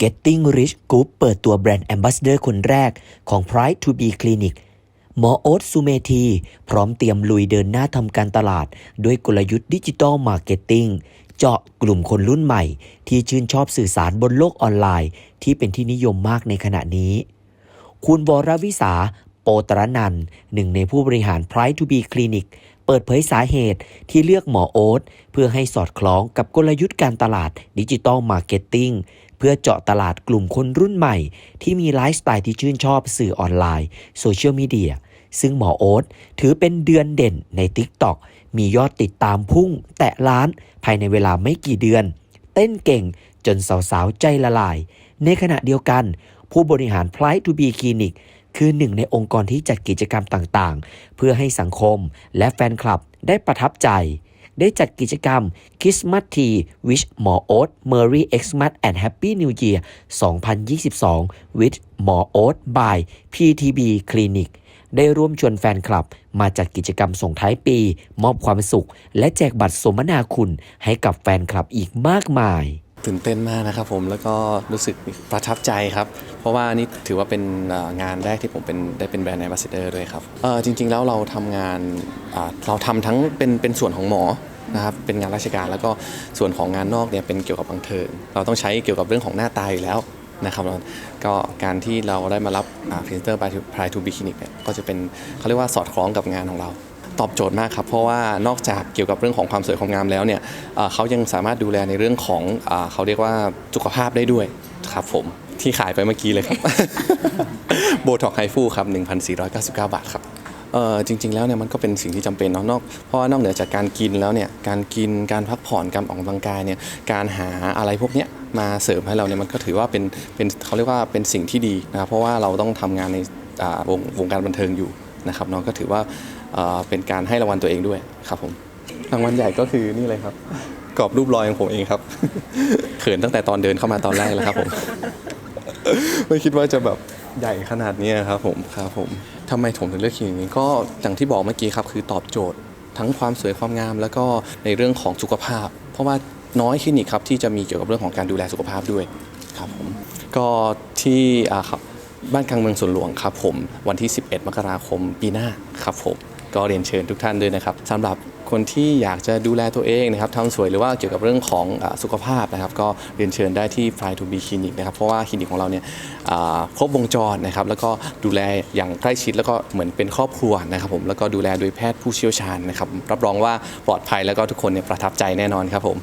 Getting Rich Group เปิดตัวแบรนด์ Ambassador คนแรกของ Pride to be Clinic หมอโอ๊ตสุเมธี พร้อมเตรียมลุยเดินหน้าทำการตลาด ด้วยกลยุทธ์ดิจิทัลมาร์เก็ตติ้งเจาะกลุ่มคนรุ่นใหม่ ที่ชื่นชอบสื่อสารบนโลกออนไลน์ ที่เป็นที่นิยมมากในขณะนี้ คุณวรวิสา โปตรนันหนึ่งในผู้บริหาร Pride to be Clinic เปิดเผยสาเหตุที่เลือกหมอโอ๊ตเพื่อให้สอดคล้องกับกลยุทธ์การตลาดดิจิ t a ลมาร์เก็ตติ้ง เพื่อเจาะตลาดกลุ่มคนรุ่นใหม่ ที่มีไลฟ์สไตล์ที่ชื่นชอบสื่อออนไลน์โซเชียลมีเดียซึ่งหมอโอ๊ตถือเป็นเดือนเด่นใน TikTok มียอดติดตามพุ่ง แตะล้านภายในเวลาไม่กี่เดือน เต้นเก่งจนสาวๆ ใจละลาย ในขณะเดียวกัน ผู้บริหาร Pride to be Clinic คือหนึ่งในองค์กรที่จัดกิจกรรมต่างๆ เพื่อให้สังคมและแฟนคลับได้ประทับใจ ได้จัดกิจกรรม Christmas Tea with หมอโอ๊ต Merry Xmas and Happy New Year 2022 with หมอโอ๊ต by PTB Clinic ได้ร่วมชวนแฟนคลับ มาจัดกิจกรรมส่งท้ายปี มอบความสุข และแจกบัตรสมนาคุณให้กับแฟนคลับอีกมากมาย ตื่นเต้นมากนะครับผมแล้วก็รู้สึกประทับใจครับ เพราะว่านี่ถือว่าเป็นงานแรกที่ผมเป็นได้เป็นแบรนด์ a อ b บ s สเดอร์ด้วยครับเออจริง ๆ แล้วเราทำงานอ่าเราทำทั้งเป็นเป็นส่วนของหมอนะครับเป็นงานราชการแล้วก็ส่วนของงานนอกเนี่ยเป็นเกี่ยวกับบังเทิงเราต้องใช้เกี่ยวกับเรื่องของหน้าตาอยู่แล้วนะครับแล้วก็การที่เราได้มารับพรีเซนเตอร์พายทูบิคลินิกเนี่ยก็จะเป็นเขาเรียกว่าสอดคล้องกับงานของเรา ตอบโจทย์มากครับ เพราะว่านอกจากเกี่ยวกับเรื่องของความสวยความงามแล้วเนี่ยเอ่อเขายังสามารถดูแลในเรื่องของอาเขาเรียกว่าสุขภาพได้ด้วยครับผมที่ขายไปเมื่อกี้เลยครับ โบท็อกไฮฟูครับ 1,499 บาทครับเอ่อจริง ๆ แล้วเนี่ยมันก็เป็นสิ่งที่จำเป็นเนาะนอกเพราะว่านอกเหนือจากการกินแล้วเนี่ยการกินการพักผ่อนการออกกำลังกายเนี่ยการหาอะไรพวกเนี้ยมาเสริมให้เราเนี่ยมันก็ถือว่าเป็นเป็นเขาเรียกว่าเป็นสิ่งที่ดีนะครับเพราะว่าเราต้องทำงานในอ่าวงวงการบันเทิงอยู่นะครับเน้องก็ถือว่า เอ่อเป็นการให้รางวัลตัวเองด้วยครับผมรางวัลใหญ่ก็คือนี่เลยครับ กรอบรูปรอยของผมเองครับ เขินตั้งแต่ตอนเดินเข้ามาตอนแรกแล้วครับผมไม่คิดว่าจะแบบใหญ่ขนาดนี้ครับผมครับผมทำไมผมถึงเลือกคลินิกนี้ก็อย่างที่บอกเมื่อกี้ครับคือตอบโจทย์ทั้งความสวยความงาม แล้วก็ในเรื่องของสุขภาพ เพราะว่าน้อยคลินิกครับที่จะมีเกี่ยวกับเรื่องของการดูแลสุขภาพด้วยครับผมก็ที่อ่าครับบ้านกลางเมืองสวนหลวงครับผมวันที่ 11 มกราคมปีหน้าครับผม ก็เรียนเชิญทุกท่านด้วยนะครับสำหรับคนที่อยากจะดูแลตัวเองนะครับทำสวยหรือว่าเกี่ยวกับเรื่องของอสุขภาพนะครับ ก็เรียนเชิญได้ที่ Fly to be Clinic นะครับ เพราะว่าคลินิกของเราเนี่ยครบวงจรนะครับ แล้วก็ดูแลอย่างใกล้ชิดแล้วก็เหมือนเป็นครอบครัวนะครับผมแล้วก็ดูแลโดยแพทย์ผู้เชี่ยวชาญนะครับรับรองว่าปลอดภัยแล้วก็ทุกคนเนี่ยประทับใจแน่นอนครับผม